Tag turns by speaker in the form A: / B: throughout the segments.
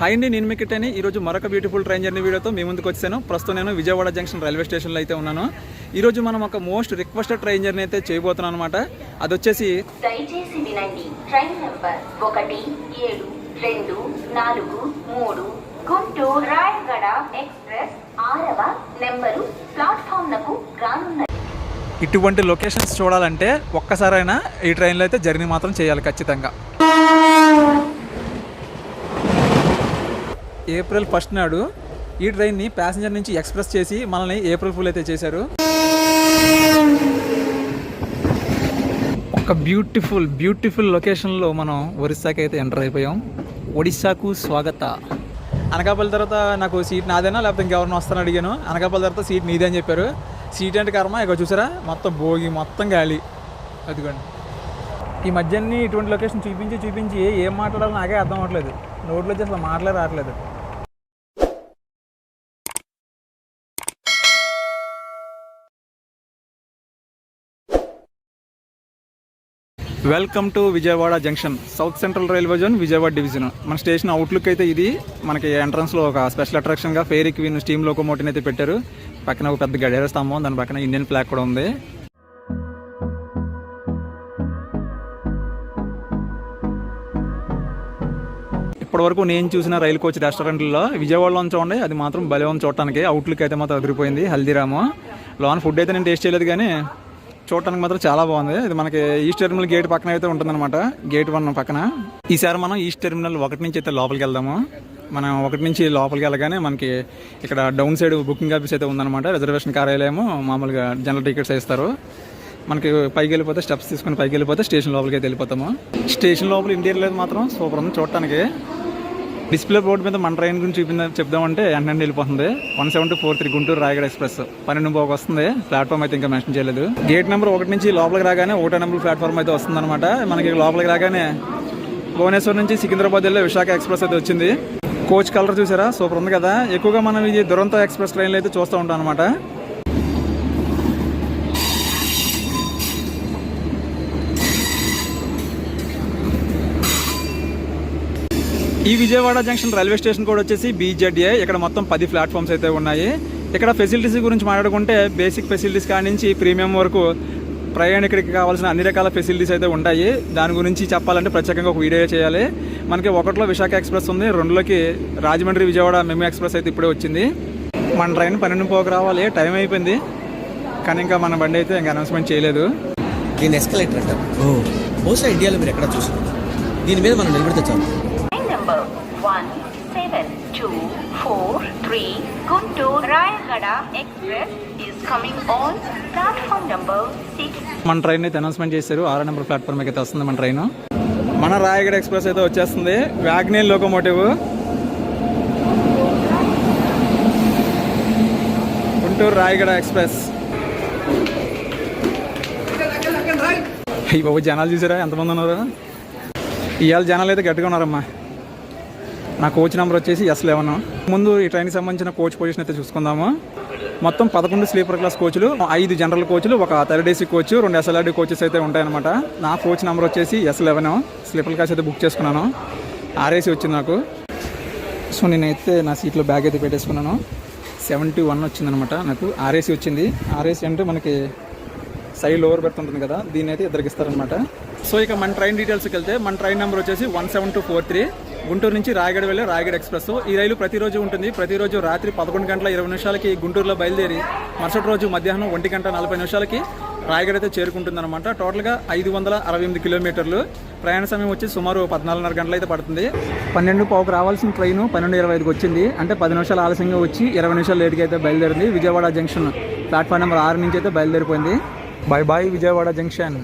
A: Hi అండి నేను మీకు అని ఈరోజు మరొక బ్యూటిఫుల్ ట్రైన్ జర్నీ వీడియోతో మీ ముందుకు వచ్చాను ప్రస్తుతం నేను విజయవాడ జంక్షన్ రైల్వే స్టేషన్లో అయితే ఉన్నాను. ఈరోజు మనం ఒక మోస్ట్ రిక్వెస్టెడ్ ట్రైన్ జర్నీ అయితే చేయబోతున్నాం అనమాట అది వచ్చేసి
B: దయచేసి వినండి. ట్రైన్ నంబర్ ఒకటి ఏడు రెండు నాలుగు మూడు గుంటూరు రాయగడ ఎక్స్ప్రెస్ ఆరవ నెంబరు ప్లాట్ఫామ్లకు రానున్నది
A: ఇటువంటి లొకేషన్స్ చూడాలంటే ఒక్కసారైనా ఈ ట్రైన్లో అయితే జర్నీ మాత్రం చేయాలి ఖచ్చితంగా. ఏప్రిల్ ఫస్ట్ నాడు ఈ ట్రైన్ని ప్యాసింజర్ నుంచి ఎక్స్ప్రెస్ చేసి మనల్ని ఏప్రిల్ ఫుల్ అయితే చేశారు. ఒక బ్యూటిఫుల్ బ్యూటిఫుల్ లొకేషన్లో మనం ఒరిస్సాకి అయితే ఎంటర్ అయిపోయాం. ఒడిస్సాకు స్వాగత. అనకాపల్లి తర్వాత నాకు సీట్ నాదేనా? లేకపోతే ఇంకెవరిని వస్తాను అడిగాను. అనకాపల్లి తర్వాత సీట్ నీదే అని చెప్పారు. సీట్ అంటే కర్మ. ఇక చూసారా? మొత్తం భోగి మొత్తం గాలి. అదిగోండి. ఈ మధ్యన్ని ఇటువంటి లొకేషన్ చూపించి చూపించి ఏం మాట్లాడాలో నాకే అర్థం అవ్వట్లేదు. నోట్లో వచ్చి అసలు మాటలే రావట్లేదు. Welcome to Vijayawada junction south central railway zone Vijayawada division. మన స్టేషన్ అవుట్లుక్ అయితే ఇది. మనకి ఎంట్రన్స్లో ఒక స్పెషల్ అట్రాక్షన్గా ఫేరీ క్వీన్ స్టీమ్ లోకోమోటివ్ అయితే పెట్టారు. పక్కన ఒక పెద్ద గడియార స్తంభం దాని పక్కన ఇండియన్ ఫ్లాగ్ కూడా ఉంది. ఇప్పటివరకు నేను చూసిన రైలు కోచ్ రెస్టారెంట్లో విజయవాడలో చూడండి అది మాత్రం బలవం చూడటానికి. అవుట్లుక్ అయితే మాత్రం అదిరిపోయింది. హల్దీరాము. లోన్ ఫుడ్ అయితే నేను టేస్ట్ చేయలేదు కానీ చూడటానికి మాత్రం చాలా బాగుంది. ఇది మనకి ఈస్ట్ టెర్మినల్ గేట్ పక్కన అయితే ఉంటుందన్నమాట. గేట్ వన్ పక్కన. ఈసారి మనం ఈస్ట్ టెర్మినల్ ఒకటి నుంచి అయితే లోపలికి వెళ్దాము. మనం ఒకటి నుంచి లోపలికి వెళ్ళగానే మనకి ఇక్కడ డౌన్ సైడ్ బుకింగ్ ఆఫీస్ అయితే ఉందన్నమాట. రిజర్వేషన్ కార్యాలయము మామూలుగా జనరల్ టికెట్స్ ఇస్తారు మనకి పైకి వెళ్ళిపోతే స్టెప్స్ తీసుకుని పైకి వెళ్ళిపోతే స్టేషన్ లోపలికి అయితే వెళ్ళిపోతాము. స్టేషన్ లోపల ఇంటీరియర్ మాత్రం. సూపర్ ఉంది చూడటానికి. డిస్ప్లే బోర్డు మీద మన ట్రైన్ గురించి చూపిందా చెప్దామంటే వెంటనే వెళ్ళిపోతుంది. One seventy four three Guntur Rayagada express. పన్నెండు బాగా వస్తుంది. ప్లాట్ఫామ్ అయితే ఇంకా మెన్షన్ చేయలేదు. గేట్ నెంబర్ ఒకటి నుంచి లోపలికి రాగానే ఒకటో నెంబర్ ప్లాట్ఫామ్ అయితే వస్తుందన్నమాట. మనకి లోపలికి రాగానే భువనేశ్వర్ నుంచి సికింద్రాబాద్ వెళ్ళే విశాఖ ఎక్స్ప్రెస్ అయితే వచ్చింది. కోచ్ కలర్ చూసారా? సూపర్ ఉంది కదా. ఎక్కువగా మనం ఇది దురంతో ఎక్స్ప్రెస్ ట్రైన్లు అయితే చూస్తూ ఉంటాం అనమాట ఈ విజయవాడ జంక్షన్ రైల్వే స్టేషన్ కూడా వచ్చేసి బీజెడ్ఏ ఇక్కడ మొత్తం పది ప్లాట్ఫామ్స్ అయితే ఉన్నాయి. ఇక్కడ ఫెసిలిటీస్ గురించి మాట్లాడుకుంటే బేసిక్ ఫెసిలిటీస్ కాడి నుంచి ప్రీమియం వరకు ప్రయాణికుడికి కావాల్సిన అన్ని రకాల ఫెసిలిటీస్ అయితే ఉంటాయి. దాని గురించి చెప్పాలంటే ప్రత్యేకంగా ఒక వీడియో చేయాలి. మనకి ఒకటిలో విశాఖ ఎక్స్ప్రెస్ ఉంది. రెండులోకి రాజమండ్రి విజయవాడ మెమూ ఎక్స్ప్రెస్ అయితే ఇప్పుడే వచ్చింది. మన ట్రైన్ పన్నెండు పోకు రావాలి. టైం అయిపోయింది. కానీ ఇంకా మన బండి అయితే ఇంకా అనౌన్స్మెంట్ చేయలేదు.
C: దీన్ని ఎస్కలేటర్ అంటారు. బహుశా ఇండియాలో మీరు ఎక్కడ చూసారు దీని మీద మనం నిలబడితే చాలు
B: train number one seven two three Guntur Rayagada express is coming on platform number six
A: మన ట్రైన్ అయితే అనౌన్స్మెంట్ చేశారు. ఆరో నెంబర్ ప్లాట్ఫామ్ అయితే వస్తుంది మన ట్రైన్ మన రాయగడ ఎక్స్ప్రెస్ అయితే వచ్చేస్తుంది. వ్యాగ్నేల్ లోకోమోటివ్ గుంటూరు రాయగడ ఎక్స్ప్రెస్ ఈ బాబు జనాలు చూసారా? ఎంతమంది ఉన్నారు? ఇవాళ జనాలు అయితే గట్టిగా ఉన్నారమ్మా. నా కోచ్ నెంబర్ వచ్చేసి ఎస్ లెవెన్. ముందు ఈ ట్రైన్కి సంబంధించిన కోచ్ పొజిషన్ అయితే చూసుకుందాము. మొత్తం పదకొండు స్లీపర్ క్లాస్ కోచ్లు ఐదు జనరల్ కోచ్లు ఒక థర్డ్ ఏసీ కోచ్ రెండు ఎస్ఎల్ఆర్డీ కోచెస్ అయితే ఉంటాయన్నమాట. నా కోచ్ నెంబర్ వచ్చేసి ఎస్ లెవెన్. స్లీపర్ క్లాస్ అయితే బుక్ చేసుకున్నాను. ఆర్ఏసీ వచ్చింది నాకు. సో నేనైతే నా సీట్లో బ్యాగ్ అయితే పెట్టేసుకున్నాను. సెవెంటీ వన్ వచ్చిందనమాట నాకు. ఆర్ఏసీ వచ్చింది. ఆర్ఏసీ అంటే మనకి సైడ్ లోవర్ బెర్త్ ఉంటుంది కదా దీన్ని అయితే ఇద్దరికి ఇస్తారనమాట సో ఇక మన ట్రైన్ డీటెయిల్స్కి వెళ్తే మన ట్రైన్ నెంబర్ వచ్చేసి one seven two four three Guntur నుంచి రాయగడ వెళ్ళే రాయగడ ఎక్స్ప్రెస్. ఈ రైలు ప్రతిరోజు ఉంటుంది. ప్రతిరోజు రాత్రి పదకొండు గంటల ఇరవై నిమిషాలకి గుంటూరులో బయలుదేరి మరుసటి రోజు మధ్యాహ్నం ఒంటి గంట నలభై నిమిషాలకి రాయగడ అయితే చేరుకుంటుంది అనమాట టోటల్గా ఐదు వందల అరవై ఎనిమిది కిలోమీటర్లు. ప్రయాణ సమయం వచ్చి సుమారు పద్నాలుగున్నర గంటలు అయితే పడుతుంది. పన్నెండు పావుకు రావాల్సిన ట్రైన్ పన్నెండు ఇరవై ఐదుకి వచ్చింది. అంటే పది నిమిషాలు ఆలస్యంగా వచ్చి ఇరవై నిమిషాలు లేట్గా అయితే బయలుదేరింది. విజయవాడ జంక్షన్ ప్లాట్ఫామ్ నెంబర్ ఆరు నుంచి అయితే బయలుదేరిపోయింది. Bye bye Vijayawada junction.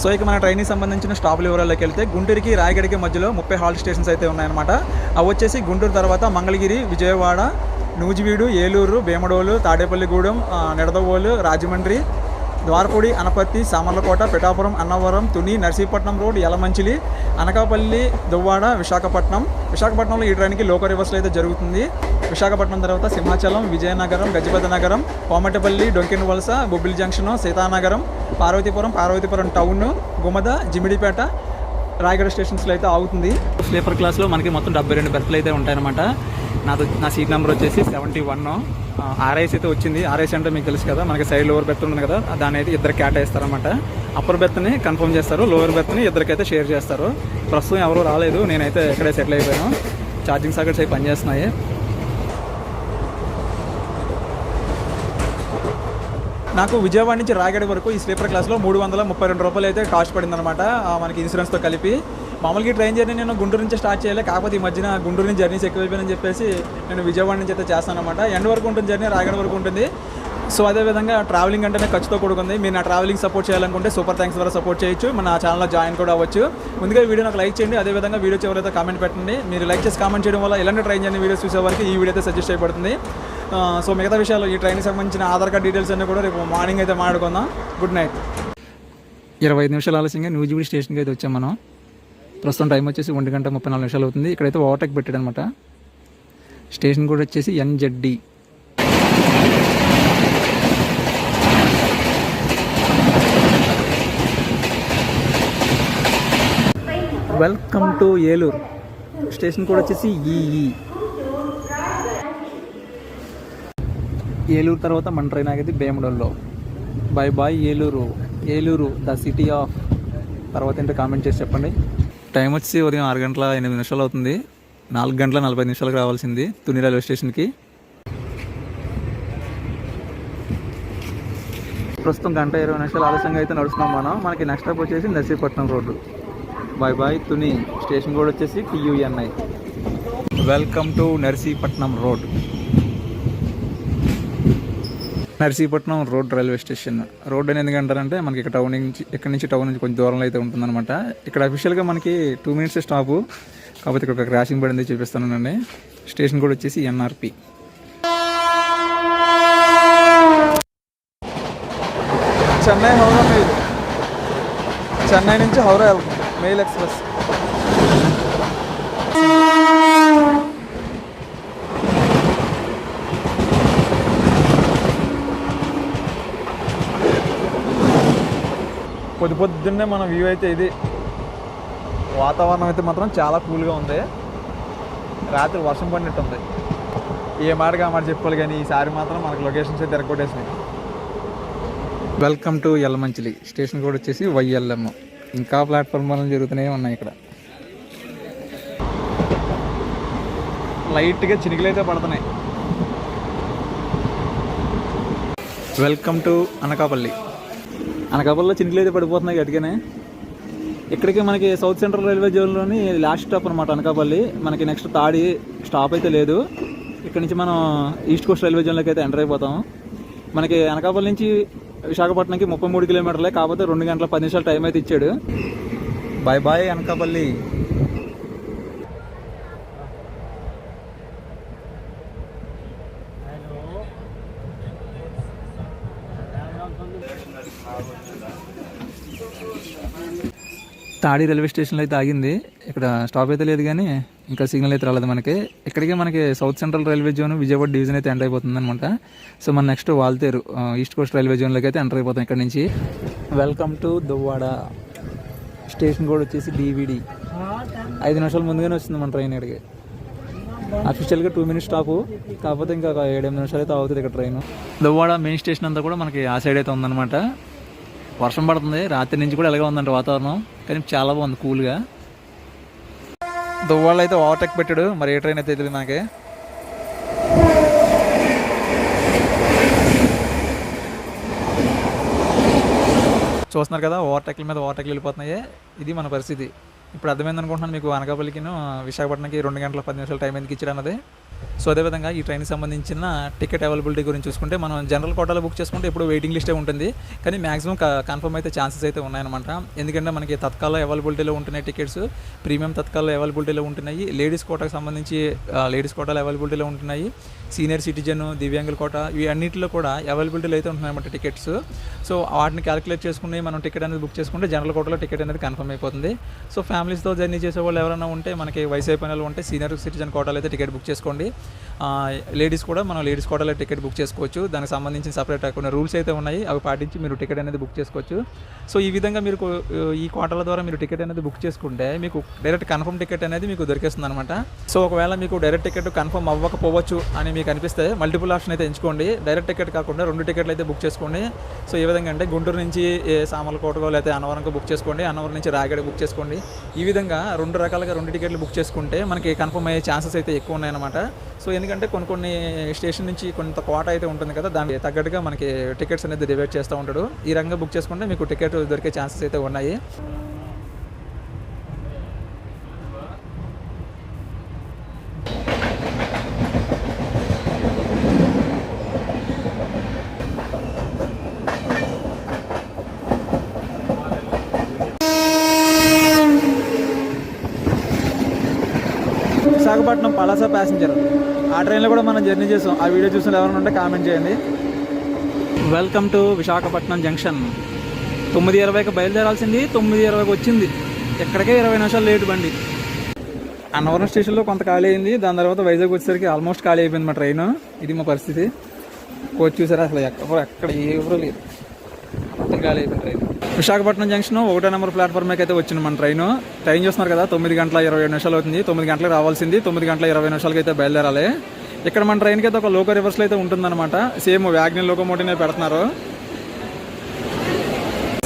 A: So ఇక మన ట్రైన్కి సంబంధించిన స్టాప్ వివరాల్లోకి వెళ్తే గుంటూరుకి రాయగడికి మధ్యలో ముప్పై హాల్ట్ స్టేషన్స్ అయితే ఉన్నాయన్నమాట. అవి వచ్చేసి గుంటూరు తర్వాత మంగళగిరి విజయవాడ నూజివీడు ఏలూరు భీమడోలు తాడేపల్లిగూడెం నిడదవోలు రాజమండ్రి ద్వారపూడి అనపత్తి సామర్లకోట పిఠాపురం అన్నవరం తుని నర్సీపట్నం రోడ్ యలమంచిలి అనకాపల్లి దువ్వాడ విశాఖపట్నం. విశాఖపట్నంలో ఈ ట్రైన్కి లోకల్ రివర్స్లో అయితే జరుగుతుంది. విశాఖపట్నం తర్వాత సింహాచలం విజయనగరం గజపతి నగరం Komatipalli Donkinavalasa Bobbili junction Seethanagaram Parvathipuram Parvathipuram town Gumada Jimidipeta Rayagada స్టేషన్స్లో అయితే ఆగుతుంది. స్లీపర్ క్లాస్లో మనకి మొత్తం డెబ్బై రెండు బెర్త్లు అయితే ఉంటాయన్నమాట. నాది నా సీట్ నెంబర్ వచ్చేసి సెవెంటీ వన్. ఆర్ఐస్ అయితే వచ్చింది. ఆర్ఐస్ అంటే మీకు తెలుసు కదా మనకి సైడ్ లోవర్ బెర్త్ ఉంటుంది కదా దాని అయితే ఇద్దరు కేటాయిస్తారనమాట అప్పర్ బెర్త్ని కన్ఫర్మ్ చేస్తారు లోవర్ బెర్త్ని ఇద్దరికైతే షేర్ చేస్తారు. ప్రస్తుతం ఎవరు రాలేదు నేనైతే ఇక్కడే సెటిల్ అయిపోయాను. ఛార్జింగ్ సాకెట్స్ అవి పనిచేస్తున్నాయి. నాకు విజయవాడ నుంచి రాయగడ వరకు ఈ స్లీపర్ క్లాస్లో మూడు వందల ముప్పై రెండు రూపాయలు అయితే కాస్ట్ పడిందనమాట ఆ, మనకి ఇన్సూరెన్స్తో కలిపి. మామూలుగా ఈ ట్రైన్ జర్నీ నేను గుంటూరు నుంచి స్టార్ట్ చేయాలి. కాకపోతే ఈ మధ్యన గుంటూరు నుంచి జర్నీస్ ఎక్కువైపోయినని చెప్పేసి నేను విజయవాడ నుంచి అయితే చేస్తాను అనమాట ఎండ్ వరకు ఉంటుంది జర్నీ రాయగడ వరకు ఉంటుంది. సో అదేవిధంగా ట్రావెలింగ్ అంటేనే ఖర్చుతో కూడుకుంది. మీరు నా ట్రావెలింగ్ సపోర్ట్ చేయాలనుకుంటే సూపర్ థ్యాంక్స్ ద్వారా సపోర్ట్ చేయొచ్చు. మన ఛానల్లో జాయిన్ కూడా అవ్వచ్చు. ముందుగా వీడియో నాకు లైక్ చేయండి. అదేవిధంగా వీడియో చివరైతే కామెంట్ పెట్టండి మీరు లైక్ చేసి కామెంట్ చేయడం వల్ల ఇలాంటి ట్రైన్ జర్నీ వీడియోస్ చూసే వరకు ఈ వీడియో అయితే సజెస్ట్ చేయబడుతుంది. సో మిగతా విషయాలు ఈ ట్రైన్కి సంబంధించిన ఆధార్ కార్డ్ డీటెయిల్స్ అన్నీ కూడా రేపు మార్నింగ్ అయితే మాట్లాడుకుందాం. గుడ్ నైట్ ఇరవై ఐదు నిమిషాలు ఆలస్యంగా న్యూజిబిడి స్టేషన్కి అయితే వచ్చాం మనం. ప్రస్తుతం టైం వచ్చేసి ఒంటి గంట ముప్పై నాలుగు నిమిషాలు అవుతుంది. ఇక్కడైతే ఓవర్టేక్ పెట్టాడు అనమాట స్టేషన్ కూడా వచ్చేసి NZD. Welcome to Eluru station కూడా వచ్చేసి ఈఈ ఏలూరు తర్వాత మన ట్రైన్ ఆగేది భీమడోల్లో bye bye Eluru Eluru the city of తర్వాత ఏంటో కామెంట్ చేసి చెప్పండి. టైం వచ్చి ఉదయం ఆరు గంటల ఎనిమిది నిమిషాలు అవుతుంది. నాలుగు గంటల నలభై నిమిషాలకు రావాల్సింది తుని రైల్వే స్టేషన్కి. ప్రస్తుతం గంట ఇరవై నిమిషాలు ఆలస్యంగా అయితే నడుస్తున్నాం మనం. మనకి నెక్స్ట్ స్టాప్ వచ్చేసి Narsipatnam road. Bye bye Tuni. Station కూడా వచ్చేసి TUNI welcome to Narsipatnam road Narsipatnam road railway station. Road అని ఎందుకంటారంటే మనకి ఇక్కడ టౌన్ నుంచి ఇక్కడ నుంచి టౌన్ నుంచి కొంచెం దూరంలో అయితే ఉంటుందన్నమాట. ఇక్కడ అఫీషియల్గా మనకి టూ మినిట్స్ స్టాపు కాకపోతే ఇక్కడ ఒక క్రాషింగ్ పడింది చూపిస్తానండి స్టేషన్ కూడా వచ్చేసి ఎన్ఆర్పి చెన్నై హౌరా మెయిల్. చెన్నై నుంచి హౌరా వెళ్తాం మెయిల్ ఎక్స్ప్రెస్. పొద్దు పొద్దున్నే మన వ్యూ అయితే ఇది. వాతావరణం అయితే మాత్రం చాలా కూల్గా ఉంది. రాత్రి వర్షం పడినట్టుంది. ఏ మాటగా మాట చెప్పుకోవాలి కానీ ఈసారి మాత్రం మనకు లొకేషన్స్ అయితే ఎరగొట్టేసినాయి వెల్కమ్ టు ఎల్లమంచిలి స్టేషన్ కూడా వచ్చేసి వైఎల్ఎం. ఇంకా ప్లాట్ఫామ్ పనులు జరుగుతూనే ఉన్నాయి ఇక్కడ. లైట్గా చినుకులు అయితే పడుతున్నాయి. Welcome to Anakapalli. అనకాపల్లిలో చినుకులు అయితే పడిపోతున్నాయి గట్టిగానే ఇక్కడికి మనకి సౌత్ సెంట్రల్ రైల్వే జోన్లోని లాస్ట్ స్టాప్ అనమాట అనకాపల్లి. మనకి నెక్స్ట్ తాడి స్టాప్ అయితే లేదు. ఇక్కడ నుంచి మనం ఈస్ట్ కోస్ట్ రైల్వే జోన్లోకి అయితే ఎంటర్ అయిపోతాం. మనకి అనకాపల్లి నుంచి విశాఖపట్నంకి ముప్పై మూడు కిలోమీటర్లే కాకపోతే రెండు గంటల పది నిమిషాలు టైం అయితే ఇచ్చాడు. Bye bye Anakapalli. Thadi railway స్టేషన్లో అయితే ఆగింది. ఇక్కడ స్టాప్ అయితే లేదు కానీ ఇంకా సిగ్నల్ అయితే రాలేదు మనకి. ఇక్కడికే మనకి south central railway zone Vijayawada division అయితే ఎంటర్ అయిపోతుంది అనమాట సో మన next Waltair east coast railway జోన్లోకి అయితే ఎంటర్ అయిపోతాం ఇక్కడ నుంచి. Welcome to Duvvada. స్టేషన్ కూడా వచ్చేసి డివిడి ఐదు నిమిషాల ముందుగానే వస్తుంది మన ట్రైన్ ఇక్కడికి. అఫీషియల్గా టూ మినిట్స్ స్టాపు కాకపోతే ఇంకా ఒక ఏడెనిమిది నిమిషాలు అయితే అవుతుంది ఇక్కడ ట్రైన్. దువ్వాడ మెయిన్ స్టేషన్ అంతా కూడా మనకి ఆ సైడ్ అయితే ఉందన్నమాట. వర్షం పడుతుంది. రాత్రి నుంచి కూడా ఎలాగ ఉందంట వాతావరణం. కానీ చాలా బాగుంది కూల్గా. దువ్వాళ్ళు అయితే ఓవర్టేక్ పెట్టాడు. మరి ఏ ట్రైన్ అయితే తెలియదు నాకే. చూస్తున్నారు కదా ఓవర్టేక్ల మీద ఓవర్టేక్లు వెళ్ళిపోతున్నాయి. ఇది మన పరిస్థితి. ఇప్పుడు అర్థమైంది అనుకుంటున్నాను మీకు అనకాపల్లికిను విశాఖపట్నంకి రెండు గంటల పది నిమిషాల టైం ఎందుకు ఇచ్చారు అన్నది సో అదేవిధంగా ఈ ట్రైన్కి సంబంధించిన టికెట్ అవైలబిలిటీ గురించి చూసుకుంటే మనం జనరల్ కోటాలో బుక్ చేసుకుంటే ఇప్పుడు వెయిటింగ్ లిస్టే ఉంటుంది. కానీ మ్యాక్సిమం కన్ఫర్మ్ అయితే ఛాన్సెస్ అయితే ఉన్నాయన్నమాట. ఎందుకంటే మనకి తత్కాల అవైలబిలిటీలో ఉంటున్నాయి టికెట్స్ ప్రీమియం తత్కాల అవైలబిలిటీలో ఉంటున్నాయి. లేడీస్ కోటాకు సంబంధించి లేడీస్ కోటాలు అవైలబిలిటీలో ఉంటున్నాయి. సీనియర్ సిటిజన్ దివ్యాంగుల కోట ఇవి అన్నింటిలో కూడా అవైలబిలిటీలో అయితే ఉంటున్నాయన్నమాట టికెట్స్ సో వాటిని క్యాలిక్యులేట్ చేసుకుని మనం టికెట్ అనేది బుక్ చేసుకుంటే జనరల్ కోటాలో టికెట్ అనేది కన్ఫర్మ్ అయిపోతుంది. సో ఫ్యామిలీ ఫ్యామిలీస్తో జర్నీ చేసే వాళ్ళు ఎవరైనా ఉంటే మనకి వయసు అయిపోయిన ఉంటే సీనియర్ సిటిజన్ కోటాలో అయితే టికెట్ బుక్ చేసుకోండి. లేడీస్ కూడా మనం లేడీస్ కోటాలో టికెట్ బుక్ చేసుకోవచ్చు. దానికి సంబంధించిన సపరేట్ కొన్ని రూల్స్ అయితే ఉన్నాయి. అవి పాటించి మీరు టికెట్ అనేది బుక్ చేసుకోవచ్చు. సో ఈ విధంగా మీరు ఈ కోటాల ద్వారా మీరు టికెట్ అనేది బుక్ చేసుకుంటే మీకు డైరెక్ట్ కన్ఫర్మ్ టికెట్ అనేది మీకు దొరికేస్తుంది అనమాట సో ఒకవేళ మీకు డైరెక్ట్ టికెట్ కన్ఫర్మ్ అవ్వకపోవచ్చు అని మీకు అనిపిస్తే మల్టిపుల్ ఆప్షన్ అయితే ఎంచుకోండి. డైరెక్ట్ టికెట్ కాకుండా రెండు టికెట్లు అయితే బుక్ చేసుకోండి. సో ఏ విధంగా అంటే గుంటూరు నుంచి ఏ లేకపోతే అన్నవరంకో బుక్ చేసుకోండి. అన్నవరం నుంచి రాయగడ బుక్ చేసుకోండి. ఈ విధంగా రెండు రకాలుగా రెండు టికెట్లు బుక్ చేసుకుంటే మనకి కన్ఫర్మ్ అయ్యే ఛాన్సెస్ అయితే ఎక్కువ ఉన్నాయన్నమాట. సో ఎందుకంటే కొన్ని కొన్ని స్టేషన్ నుంచి కొంత కోట అయితే ఉంటుంది కదా దానికి తగ్గట్టుగా మనకి టికెట్స్ అనేది డివైడ్ చేస్తూ ఉంటాడు. ఈ రంగం బుక్ చేసుకుంటే మీకు టికెట్ దొరికే ఛాన్సెస్ అయితే ఉన్నాయి విశాఖపట్నం పలాస ప్యాసింజర్ ఆ ట్రైన్లో కూడా మనం జర్నీ చేసాం. ఆ వీడియో చూసిన ఎవరైనా ఉంటే కామెంట్ చేయండి. వెల్కమ్ టు విశాఖపట్నం జంక్షన్ తొమ్మిది ఇరవైకి బయలుదేరాల్సింది తొమ్మిది ఇరవైకి వచ్చింది. ఎక్కడికే ఇరవై నిమిషాలు లేట్ బండి. అన్నవరం స్టేషన్లో కొంత ఖాళీ అయింది. దాని తర్వాత వైజాగ్ వచ్చేసరికి ఆల్మోస్ట్ ఖాళీ అయిపోయింది మా ట్రైన్ ఇది మా పరిస్థితి. కోచ్ చూసారా? అసలు ఎక్కడ ఎక్కడ ఎవరు లేదు మొత్తం ఖాళీ అయిపోయింది ట్రైన్ విశాఖపట్నం జంక్షన్ ఒకటో నెంబర్ ప్లాట్ఫామ్ అయితే వచ్చింది మన ట్రైన్. ట్రైన్ చూస్తున్నారు కదా తొమ్మిది గంటల ఇరవై ఏడు నిమిషాలు అవుతుంది. తొమ్మిది గంటలకు రావాల్సింది తొమ్మిది గంటల ఇరవై నిమిషాలకి అయితే బయలుదేరాలి. ఇక్కడ మన ట్రైన్కి అయితే ఒక లోకో రివర్స్లో అయితే ఉంటుందన్నమాట. సేమ్ వ్యాగ్నల్ లోకోమోటివ్నే పెడుతున్నారు.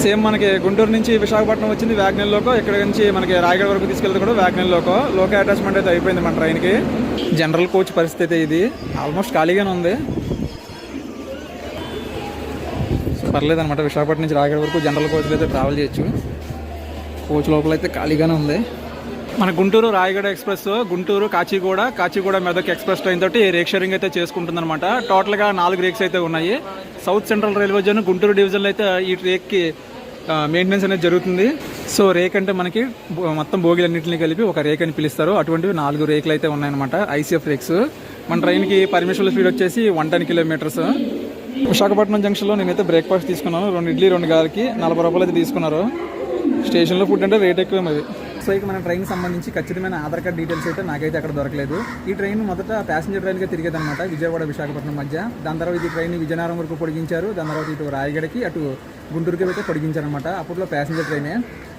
A: సేమ్ మనకి గుంటూరు నుంచి విశాఖపట్నం వచ్చింది వ్యాగ్నల్ లోకో. ఇక్కడ నుంచి మనకి రాయగడ వరకు తీసుకెళ్తే కూడా వ్యాగ్నల్ లోకో. లోకో అటాచ్మెంట్ అయితే అయిపోయింది మన ట్రైన్కి. జనరల్ కోచ్ పరిస్థితి అయితే ఇది. ఆల్మోస్ట్ ఖాళీగానే ఉంది. పర్లేదు అనమాట విశాఖపట్నం నుంచి రాయగడ వరకు జనరల్ కోచ్లో అయితే ట్రావెల్ చేయొచ్చు. కోచ్ లోపల అయితే ఖాళీగానే ఉంది. మన Guntur Rayagada express Guntur Kacheguda Kacheguda Medak express train తోటి రేక్ షేరింగ్ అయితే చేసుకుంటుందన్నమాట. టోటల్గా నాలుగు రేక్స్ అయితే ఉన్నాయి. South central railway zone Guntur డివిజన్లో అయితే ఈ రేక్కి మెయింటెనెన్స్ అనేది జరుగుతుంది. సో రేక్ అంటే మనకి మొత్తం భోగిలన్నింటినీ కలిపి ఒక రేక్ అని పిలుస్తారు. అటువంటివి నాలుగు రేకులు అయితే ఉన్నాయన్నమాట. ICF rakes. మన ట్రైన్కి పర్మిషన్ స్పీడ్ వచ్చేసి వన్ టెన్ కిలోమీటర్స్. విశాఖపట్నం జంక్షన్లో నేనైతే బ్రేక్ఫాస్ట్ తీసుకున్నాను. రెండు ఇడ్లీ రెండు గారికి నలభై రూపాయలు అయితే తీసుకున్నారు. స్టేషన్లో ఫుడ్ అంటే రేట్ ఎక్కువ మరి సో ఇక మన ట్రైన్ సంబంధించి ఖచ్చితమైన ఆధార్ కార్డ్ డీటెయిల్స్ అయితే నాకైతే అక్కడ దొరకలేదు. ఈ ట్రైన్ మొదట ప్యాసింజర్ ట్రైన్గా తిరిగేదన్నమాట విజయవాడ విశాఖపట్నం మధ్య. దాని తర్వాత ఈ ట్రైన్ విజయనగరం వరకు పొడిగించారు. దాని తర్వాత ఇటు రాయగడకి అటు గుంటూరుకి అయితే పొడిగించారనమాట అప్పట్లో ప్యాసింజర్ ట్రైనే.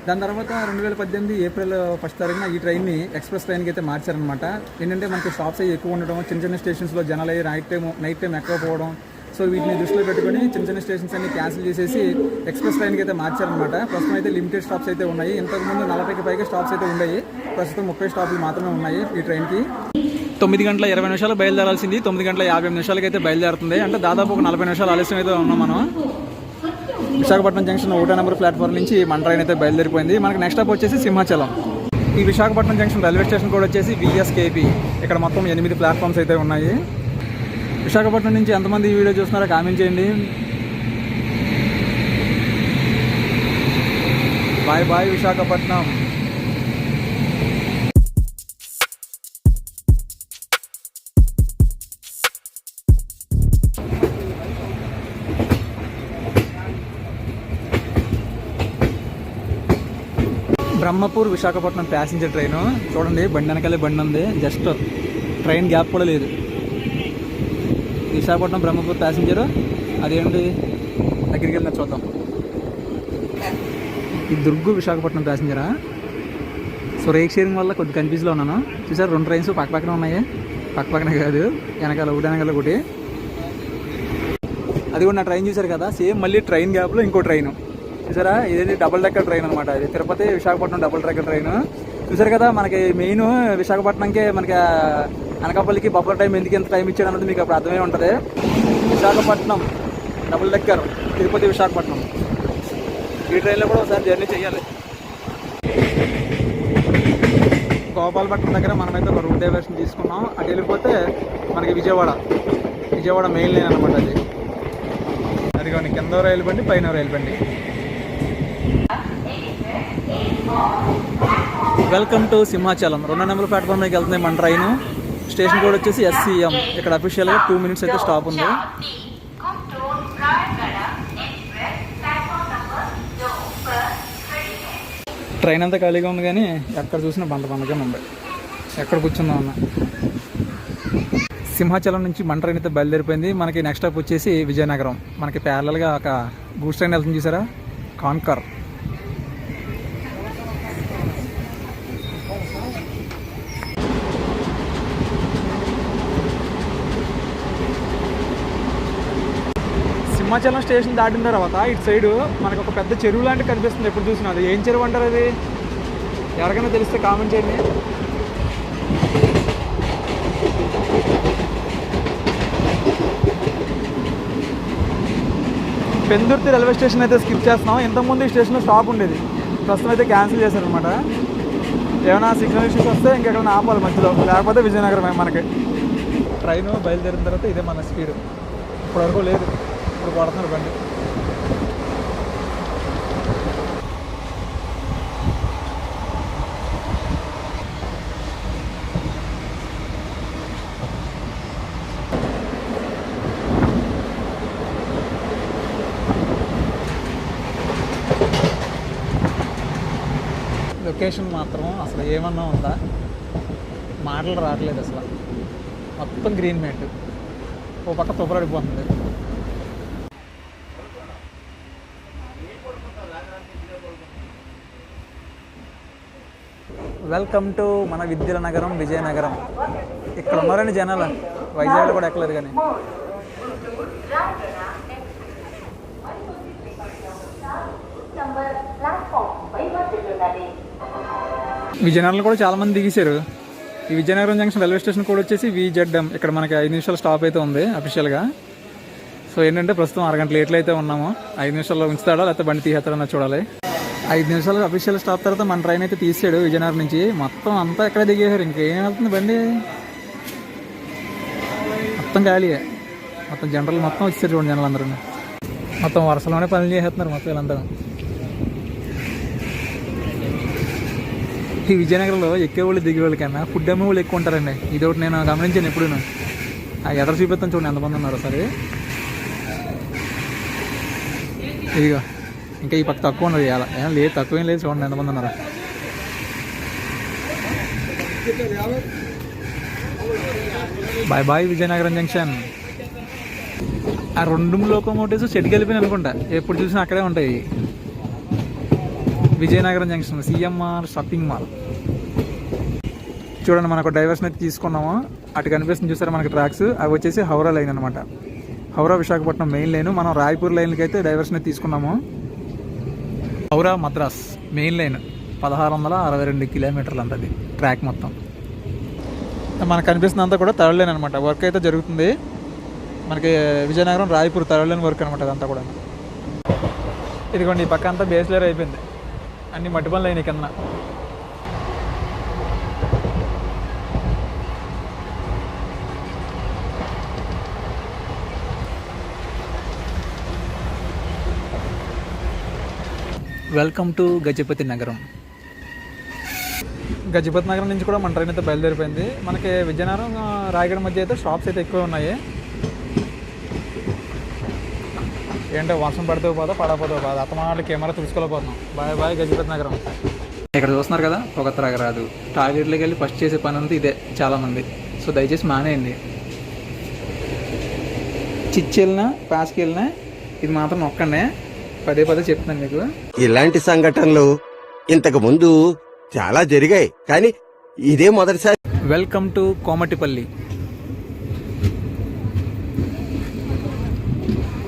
A: దాని తర్వాత రెండు వేల పద్దెనిమిది ఏప్రిల్ ఫస్ట్ తారీఖున ఈ ట్రైన్ని ఎక్స్ప్రెస్ ట్రైన్కి అయితే మార్చారనమాట ఏంటంటే మనకి స్టాప్స్ అయ్యి ఎక్కువ ఉండడం చిన్న చిన్న స్టేషన్స్లో జనాలు అయ్యి నైట్ టైం నైట్ టైం ఎక్కువ పోవడం సో వీటిని దృష్టిలో పెట్టుకొని చిన్న చిన్న స్టేషన్స్ అన్ని క్యాన్సిల్ చేసేసి ఎక్స్ప్రెస్ ట్రైన్కి అయితే మార్చారనమాట ప్రస్తుతం అయితే లిమిటెడ్ స్టాప్స్ అయితే ఉన్నాయి. ఇంతకుముందు నలభైకి పైగా స్టాప్స్ అయితే ఉన్నాయి ప్రస్తుతం ముప్పై స్టాపులు మాత్రమే ఉన్నాయి ఈ ట్రైన్కి. తొమ్మిది గంటల ఇరవై నిమిషాలు బయలుదేరాల్సింది. తొమ్మిది గంటల యాభై నిమిషాలకి అయితే బయలుదేరుతుంది. అంటే దాదాపు ఒక నలభై నిమిషాలు ఆలస్యం అయితే ఉన్నాం మనం. విశాఖపట్నం జంక్షన్ ఒకటో నెంబర్ ప్లాట్ఫామ్ నుంచి మన ట్రైన్ అయితే బయలుదేరిపోయింది. మనకి నెక్స్ట్ స్టాప్ వచ్చేసి సింహాచలం. ఈ విశాఖపట్నం జంక్షన్ రైల్వే స్టేషన్ కూడా వచ్చేసి విఎస్కేపీ ఇక్కడ మొత్తం ఎనిమిది ప్లాట్ఫామ్స్ అయితే ఉన్నాయి. విశాఖపట్నం నుంచి ఎంతమంది ఈ వీడియో చూస్తున్నారో కామెంట్ చేయండి. Bye bye Visakhapatnam. Brahmapur Visakhapatnam passenger train. చూడండి బండి వెనకాలే బండి ఉంది. జస్ట్ ట్రైన్ గ్యాప్ కూడా లేదు. విశాఖపట్నం బ్రహ్మపూర్ ప్యాసింజర్ అదేంటి? దగ్గరికి వెళ్ళిన చూద్దాం. ఈ దుర్గు విశాఖపట్నం ప్యాసింజరా సో రేక్ షేరింగ్ వల్ల కొద్ది కన్ఫ్యూజ్లో ఉన్నాను. చూసారు రెండు ట్రైన్స్ పక్క పక్కన ఉన్నాయి. పక్క పక్కన కాదు వెనకాల ఒకటి వెనకాల ఒకటి. అది కూడా నా ట్రైన్ చూశారు కదా సేమ్ మళ్ళీ ట్రైన్ గ్యాప్లో ఇంకో ట్రైన్ చూసారా? ఇదేంటి? డబుల్ డెక్కర్ ట్రైన్ అనమాట ఇది Tirupati Visakhapatnam double decker train చూసారు కదా మనకి మెయిన్ విశాఖపట్నంకే మనకి అనకాపల్లికి బఫర్ టైం ఎందుకు ఎంత టైం ఇచ్చాడు అన్నది మీకు అప్పుడు అర్థమై ఉంటుంది. Visakhapatnam double decker Tirupati Visakhapatnam. ఈ ట్రైన్లో కూడా ఒకసారి జర్నీ చేయాలి. గోపాలపట్నం దగ్గర మనమైతే ఒక రూట్ డైవర్షన్ తీసుకున్నాం. అటు వెళ్ళిపోతే మనకి విజయవాడ. విజయవాడ మెయిన్ లైన్ అనమాట అది. అదిగోని కింద రైలు బండి పైన రైలు బండి వెల్కమ్ టు సింహాచలం రెండు నెంబర్ ప్లాట్ఫామ్ మీదకి వెళ్తుంది మన ట్రైన్ స్టేషన్ కోడ్ వచ్చేసి ఎస్సీఎం. ఇక్కడ అఫీషియల్గా టూ మినిట్స్ అయితే స్టాప్ ఉంది. ట్రైన్ అంతా ఖాళీగా ఉంది కానీ ఎక్కడ చూసినా బండ బండగా ఉంది. ఎక్కడ కూర్చుందాం అన్న. సింహాచలం నుంచి మన ట్రైన్ అయితే బయలుదేరిపోయింది. మనకి నెక్స్ట్ స్టాప్ వచ్చేసి విజయనగరం. మనకి ప్యారలల్గా ఒక గూడ్స్ ట్రైన్ వెళ్తుంది చూసారా? కాన్కర్. సింహాచలం స్టేషన్ దాటిన తర్వాత ఇటు సైడ్ మనకు ఒక పెద్ద చెరువు లాంటి కనిపిస్తుంది. ఎప్పుడు చూసినా అది. ఏం చెరువు అంటారు అది? ఎవరికైనా తెలిస్తే కామెంట్ చేయండి. పెందుర్తి రైల్వే స్టేషన్ అయితే స్కిప్ చేస్తున్నాం. ఇంతకుముందు ఈ స్టేషన్లో స్టాప్ ఉండేది. ప్రస్తుతం అయితే క్యాన్సిల్ చేశారనమాట ఏమైనా సిగ్నల్ ఇష్యూస్ వస్తే ఇంకెక్కడ ఆపాలి మధ్యలో. లేకపోతే విజయనగరం మనకి. ట్రైన్ బయలుదేరిన తర్వాత ఇదే మన స్పీడ్ ఇప్పటివరకు లేదు. ఇప్పుడు పడుతున్నారు బండి. లొకేషన్ మాత్రం అసలు ఏమన్నా ఉందా? మాటలు రావట్లేదు అసలు. మొత్తం గ్రీన్ మ్యాట్. ఓ పక్క తుపరడిపోతుంది వెల్కమ్ టు మన విద్యుల నగరం విజయనగరం. ఇక్కడ ఉన్నారండి జనాలు. వైజాగ్లో కూడా ఎక్కలేరు కానీ.
B: విజయనగరం
A: విజయనగరంలో కూడా చాలామంది దిగేశారు. ఈ విజయనగరం జంక్షన్ రైల్వే స్టేషన్ కూడా వచ్చేసి విజెడ్ఎం ఇక్కడ మనకి ఐదు నిమిషాలు స్టాప్ అయితే ఉంది అఫీషియల్గా సో ఏంటంటే ప్రస్తుతం అరగంట లేట్లు అయితే ఉన్నాము. ఐదు నిమిషాల్లో ఉంచుతాడా లేకపోతే బండి తీసేస్తాడన్నా చూడాలి. ఐదు నిమిషాలు అఫీషియల్ స్టాప్ తర్వాత మన ట్రైన్ అయితే తీసాడు విజయనగరం నుంచి. మొత్తం అంతా ఎక్కడ దిగేశారు. ఇంకేం వెళ్తుంది బండి? మొత్తం ఖాళీయే మొత్తం జనరల్ మొత్తం వచ్చారు చూడండి జనరల్ అందరూ మొత్తం వరుసలోనే పనులు చేసేస్తున్నారు మొత్తం వీళ్ళందరూ. ఈ విజయనగరంలో ఎక్కేవాళ్ళు దిగేవాళ్ళు కన్నా ఫుడ్ అమ్మే వాళ్ళు ఎక్కువ ఉంటారండి. ఇది ఒకటి నేను గమనించాను ఎప్పుడు ఆ ఎదర చూపిస్తాను చూడండి ఎంతమంది ఉన్నారు సరే ఇదిగో. ఇంకా ఈ పక్క తక్కువ ఉన్నది. ఏం లేదు తక్కువ ఏం లేదు చూడండి ఎంతమంది ఉన్నారు. Bye bye Vizianagaram junction. ఆ రెండు లోకోమోటివ్స్ చెట్టుకి వెళ్ళిపోయిన అనుకుంటా. ఎప్పుడు చూసినా అక్కడే ఉంటాయి. Vizianagaram junction CMR shopping mall. చూడండి మనకు డైవర్షన్ అయితే తీసుకున్నాము. అటు కనిపిస్తుంది చూసారా మనకి ట్రాక్స్? అవి వచ్చేసి హౌరా లైన్ అనమాట హౌరా విశాఖపట్నం మెయిన్ లైన్. మనం రాయపూర్ లైన్కి అయితే డైవర్షన్ అయితే తీసుకున్నాము. హౌరా మద్రాస్ మెయిన్ లైన్ పదహారు వందల అరవై రెండు కిలోమీటర్లు అంటది ట్రాక్ మొత్తం. మనకు కనిపిస్తుందంతా కూడా థర్డ్ లైన్ అనమాట వర్క్ అయితే జరుగుతుంది. మనకి Vizianagaram Raipur third line work అనమాట అదంతా కూడా ఇదిగోండి ఈ పక్క అంతా బేస్ లేయర్ అయిపోయింది. అన్ని మట్టి పనులు అయినాయి కింద వెల్కమ్ టు గజపతి నగరం గజపతి నగరం నుంచి కూడా మన ట్రైన్ అయితే బయలుదేరిపోయింది. మనకి విజయనగరం రాయగడ మధ్య అయితే షాప్స్ అయితే ఎక్కువ ఉన్నాయి. ఏంటో వర్షం పడితే పోదా పడకపోతే పోదా అత్తమాటలు కెమెరా చూసుకోలేకపోతున్నాం. Bye bye Gajapathinagaram. ఇక్కడ చూస్తున్నారు కదా పొగ త్రాగరాదు. టాయిలెట్లోకి వెళ్ళి ఫస్ట్ చేసే పని అంతా ఇదే చాలామంది. సో దయచేసి మానేయండి. చిచ్చి వెళ్ళినా పాస్కి వెళ్ళినా ఇది మాత్రం నొక్కండి. పదే పదే చెప్తున్నాను మీకు.
D: ఇలాంటి సంఘటనలు ఇంతకు ముందు చాలా జరిగాయి కానీ ఇదే మొదటిసారి.
A: Welcome to Komatipalli.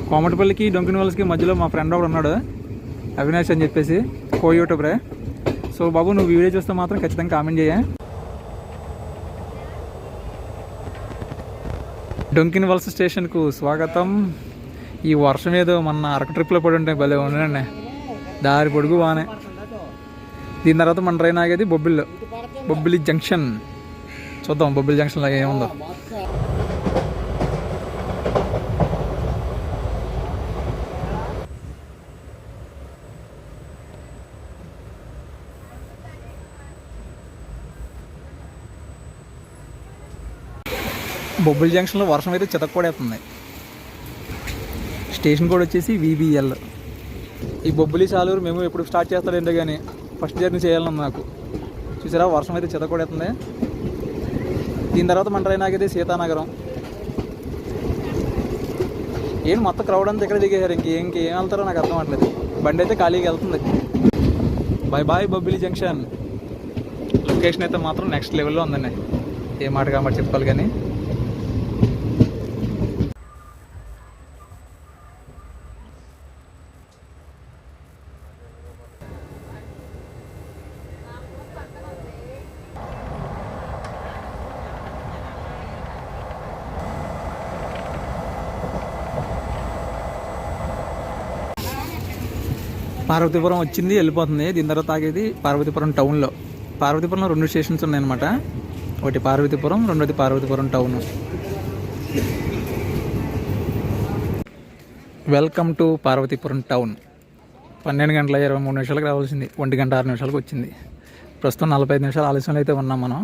A: కోమటిపల్లికి డొంకిన వాళ్ళకి మధ్యలో మా ఫ్రెండ్ ఒకడు ఉన్నాడు అవినాష్ అని చెప్పేసి కో యూట్యూబరే. సో బాబు నువ్వు వీడియో చూస్తే మాత్రం ఖచ్చితంగా కామెంట్ చేయ. డొంకిన్ వలస స్టేషన్కు స్వాగతం. ఈ వర్షం ఏదో మొన్న అరకు ట్రిప్లో పడి ఉంటే భలే ఉండండి. దారి పొడుగు బాగానే దీని తర్వాత మన ట్రైన్ ఆగేది బొబ్బిల్లో బొబ్బిలి జంక్షన్ చూద్దాం బొబ్బిలి జంక్షన్ లాగా ఏముందో. బొబ్బిలి జంక్షన్లో వర్షం అయితే చితక్కూడేస్తుంది స్టేషన్ కోడ్ వచ్చేసి విబిఎల్ ఈ బొబ్బిలి సాలూరు మేము ఎప్పుడు స్టార్ట్ చేస్తాడంటే కానీ ఫస్ట్ జర్నీ చేయాలని నాకు. చూసారా? వర్షం అయితే చితకూడేస్తుంది దీని తర్వాత మన ట్రైన్ సీతానగరం. ఏం మొత్తం క్రౌడ్ అంతా ఇక్కడ దిగేశారు. ఇంకేం ఇంకేం వెళ్తారో నాకు అర్థం అవ్వట్లేదు. బండి అయితే ఖాళీగా వెళ్తుంది. Bye bye Bobbili junction. Location అయితే మాత్రం నెక్స్ట్ లెవెల్లో ఉందండి. ఏ మాట కాబట్టి చెప్పుకోవాలి కానీ. పార్వతీపురం వచ్చింది వెళ్ళిపోతుంది. దీని తర్వాత ఆగేది పార్వతీపురం టౌన్లో పార్వతీపురంలో రెండు స్టేషన్స్ ఉన్నాయన్నమాట. ఒకటి పార్వతీపురం రెండోది Parvathipuram town welcome to Parvathipuram town పన్నెండు గంటల ఇరవై మూడు నిమిషాలకు రావాల్సింది. ఒంటి గంట ఆరు నిమిషాలకు వచ్చింది. ప్రస్తుతం నలభై ఐదు నిమిషాలు ఆలస్యంలో అయితే ఉన్నాం మనం.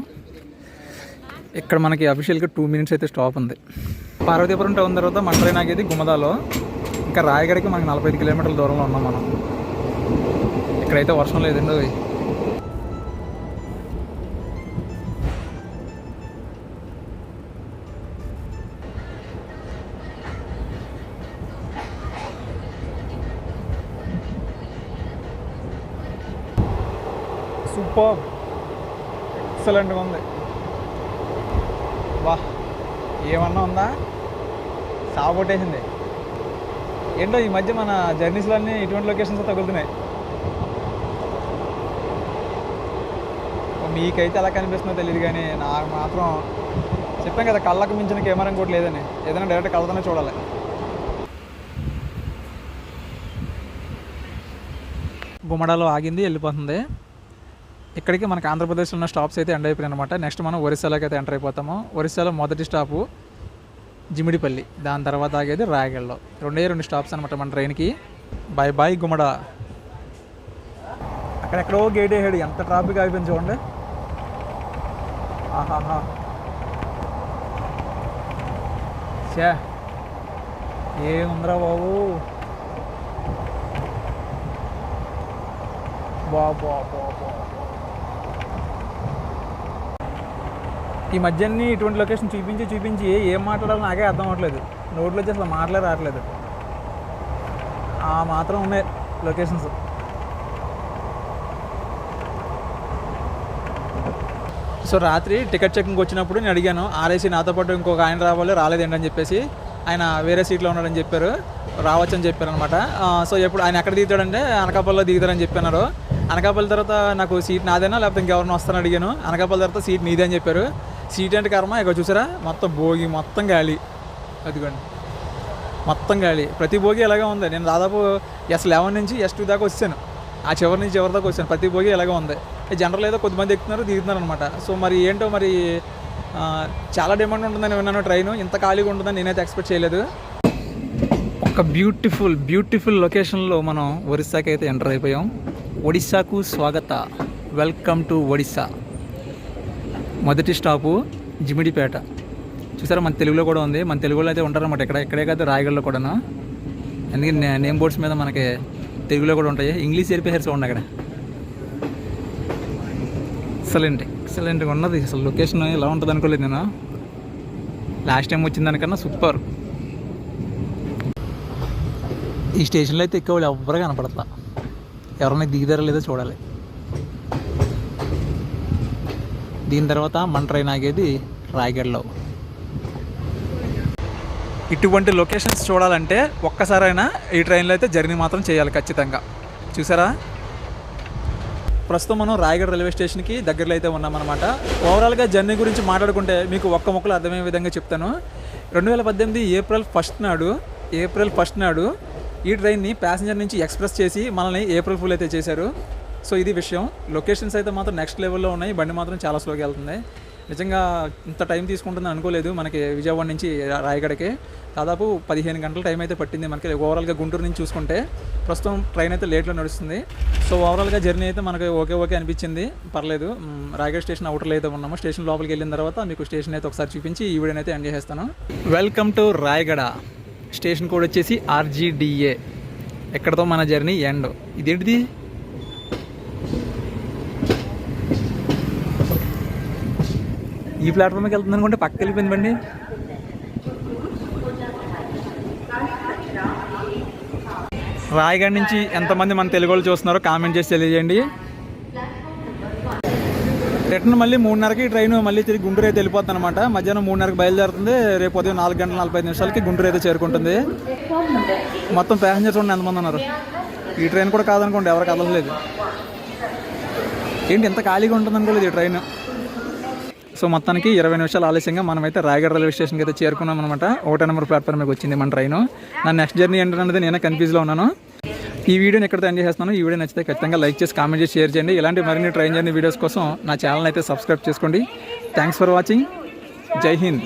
A: ఇక్కడ మనకి అఫీషియల్గా టూ మినిట్స్ అయితే స్టాప్ ఉంది. పార్వతీపురం టౌన్ తర్వాత మన గుమదాలో ఇంకా రాయగడికి మనకి నలభై ఐదు కిలోమీటర్ల దూరంలో ఉన్నాం మనం. ఇక్కడైతే వర్షం లేదండి ఓయ్. సూపర్ ఎక్సలెంట్గా ఉంది. వా ఏమన్నా ఉందా? సాగొట్టేసింది ఏంటో ఈ మధ్య మన జర్నీస్లన్నీ ఇటువంటి లొకేషన్స్ తగులుతున్నాయి. మీకైతే ఎలా కనిపిస్తుందో తెలియదు కానీ నాకు మాత్రం చెప్పాం కదా కళ్ళకు మించిన కెమెరా ఇంకోటి లేదని. ఏదైనా డైరెక్ట్ కళ్ళతోనే చూడాలి. గుమ్మడాలో ఆగింది వెళ్ళిపోతుంది. ఇక్కడికి మనకు ఆంధ్రప్రదేశ్లో ఉన్న స్టాప్స్ అయితే ఎండ్ అయిపోయాయి అనమాట నెక్స్ట్ మనం ఒరిస్సాలోకి అయితే ఎంటర్ అయిపోతాము. ఒరిస్సాలో మొదటి స్టాపు జిమిడిపల్లి. దాని తర్వాత ఆగేది రాయగల్లో. రెండే రెండు స్టాప్స్ అనమాట మన ట్రైన్కి బాయ్ బాయ్ గుమ్మడ అక్కడెక్కడో గేట్ వేసాడు. ఎంత ట్రాఫిక్ అయిపోయింది చూడండి. ఆహాహా. చే ఏముందిరా బాబు? బా బా బా బా ఈ మధ్యన్ని ఇటువంటి లొకేషన్ చూపించి చూపించి ఏం మాట్లాడాలో నాకే అర్థం అవ్వట్లేదు. నోట్లో వచ్చి అసలు మాటలే రావట్లేదు. ఆ మాత్రం ఉన్నాయి లొకేషన్స్ సో రాత్రి టికెట్ చెకింగ్ వచ్చినప్పుడు నేను అడిగాను ఆర్ఏసీ నాతో పాటు ఇంకొక ఆయన రావాలి రాలేదేంటి? అని చెప్పేసి ఆయన వేరే సీట్లో ఉన్నాడని చెప్పారు రావచ్చని చెప్పారు అనమాట సో ఎప్పుడు ఆయన ఎక్కడ దిగుతాడంటే అనకాపల్లిలో దిగుతారని చెప్పినారు అనకాపల్లి తర్వాత నాకు సీట్ నాదేనా? లేకపోతే ఇంకెవరిని వస్తానని అడిగాను. అనకాపల్లి తర్వాత సీట్ నీదే అని చెప్పారు. సీట్ అంటే కర్మ. ఇక చూసారా? మొత్తం భోగి మొత్తం గాలి. అదిగోండి. మొత్తం గాలి. ప్రతి భోగి ఇలాగే ఉంది. నేను దాదాపు ఎస్ లెవెన్ నుంచి ఎస్ టూ దాకా వచ్చాను. ఆ చివరి నుంచి చివరి దాకా వచ్చాను. ప్రతి భోగి ఇలాగే ఉంది. జనరల్ ఏదో కొద్దిమంది ఎక్కుతున్నారు దిగుతున్నారు అనమాట సో మరి ఏంటో మరి చాలా డిమాండ్ ఉంటుందని విన్నాను ట్రైన్. ఇంత ఖాళీగా ఉంటుందని నేనైతే ఎక్స్పెక్ట్ చేయలేదు. ఒక బ్యూటిఫుల్ బ్యూటిఫుల్ లొకేషన్లో మనం ఒరిస్సాకి అయితే ఎంటర్ అయిపోయాం. ఒడిస్సాకు స్వాగత. Welcome to Odisha. మొదటి స్టాపు జిమిడిపేట. చూసారా మన తెలుగులో కూడా ఉంది. మన తెలుగులో అయితే ఉంటారన్నమాట. ఇక్కడ ఇక్కడే కాదు రాయగడలో కూడాను. అందుకే నే- నేమ్ బోర్డ్స్ మీద మనకి తెలుగులో కూడా ఉంటాయి. ఇంగ్లీష్ చేరిపోయారు చూడండి అక్కడ. ఎక్సలెంట్ ఎక్సలెంట్గా ఉన్నది. అసలు లొకేషన్ ఎలా ఉంటుంది అనుకోలేదు నేను. లాస్ట్ టైం వచ్చిన దానికన్నా సూపర్ ఈ స్టేషన్లో అయితే ఎక్కువ ఎవరు కనపడతా ఎవరైనా దిగుదారో లేదో చూడాలి. దీని తర్వాత మన ట్రైన్ ఆగేది రాయగఢ్లో ఇటువంటి లొకేషన్స్ చూడాలంటే ఒక్కసారైనా ఈ ట్రైన్లో అయితే జర్నీ మాత్రం చేయాలి ఖచ్చితంగా. చూసారా? ప్రస్తుతం మనం రాయగఢ రైల్వే స్టేషన్కి దగ్గరలో అయితే ఉన్నామన్నమాట. ఓవరాల్గా జర్నీ గురించి మాట్లాడుకుంటే మీకు ఒక్క ముక్కలు అర్థమయ్యే విధంగా చెప్తాను. రెండు వేల పద్దెనిమిది ఏప్రిల్ ఫస్ట్ నాడు ఏప్రిల్ ఫస్ట్ నాడు ఈ ట్రైన్ని ప్యాసింజర్ నుంచి ఎక్స్ప్రెస్ చేసి మనల్ని ఏప్రిల్ ఫుల్ అయితే చేశారు. సో ఇది విషయం. లొకేషన్స్ అయితే మాత్రం నెక్స్ట్ లెవెల్లో ఉన్నాయి. బండి మాత్రం చాలా స్లోగా వెళ్తుంది. నిజంగా ఇంత టైం తీసుకుంటుందని అనుకోలేదు. మనకి విజయవాడ నుంచి రాయగడకి. దాదాపు పదిహేను గంటల టైం అయితే పట్టింది మనకి. ఓవరాల్గా గుంటూరు నుంచి చూసుకుంటే ప్రస్తుతం ట్రైన్ అయితే లేట్లో నడుస్తుంది. సో ఓవరాల్గా జర్నీ అయితే మనకి ఓకే ఓకే అనిపించింది. పర్లేదు. రాయగడ్ స్టేషన్ అవుటర్లో అయితే ఉన్నాము. స్టేషన్ లోపలికి వెళ్ళిన తర్వాత మీకు స్టేషన్ అయితే ఒకసారి చూపించి ఈ వీడియోని అయితే ఎండ్ చేసేస్తాను. Welcome to Rayagada. Station code వచ్చేసి ఆర్జీడిఏ. ఎక్కడతో మన జర్నీ ఎండ్? ఇదేంటిది? ఈ ప్లాట్ఫామ్కి వెళ్తుంది అనుకుంటే పక్క వెళ్ళిపోయింది బండి. రాయగఢ నుంచి ఎంతమంది మన తెలుగు వాళ్ళు చూస్తున్నారో కామెంట్ చేసి తెలియజేయండి. రిటర్న్ మళ్ళీ మూడున్నరకి ట్రైన్ మళ్ళీ తిరిగి గుంటూరు అయితే వెళ్ళిపోతుంది అనమాట మధ్యాహ్నం మూడున్నరకి బయలుదేరుతుంది. రేపు ఉదయం నాలుగు గంటల నలభై ఐదు నిమిషాలకి గుంటూరు అయితే చేరుకుంటుంది. మొత్తం ప్యాసింజర్స్ ఉండి ఎంతమంది ఉన్నారు? ఈ ట్రైన్ కూడా కాదనుకోండి ఎవరు కదలలేదు ఏంటి ఎంత ఖాళీగా ఉంటుంది అనుకోలేదు ఈ ట్రైన్ సో మొత్తానికి ఇరవై నిమిషాలు ఆలస్యంగా మనమైతే రాయగఢ రైల్వే స్టేషన్కి అయితే చేరుకున్నాం అనమాట ఒకటో నెంబర్ ప్లాట్ఫామ్కి వచ్చింది మన ట్రైన్ నా నెక్స్ట్ జర్నీ ఏంటన్నది నేనే కన్ఫ్యూజ్లో ఉన్నాను. ఈ వీడియోని ఎక్కడ ఎండ్ చేస్తాను ఈ వీడియో నచ్చితే ఖచ్చితంగా లైక్ చేసి కామెంట్ చేసి షేర్ చేయండి. ఇలాంటి మరిన్ని ట్రైన్ జర్నీ వీడియోస్ కోసం నా ఛానల్ అయితే సబ్స్క్రైబ్ చేసుకోండి. థ్యాంక్స్ ఫర్ వాచింగ్ జై హింద్.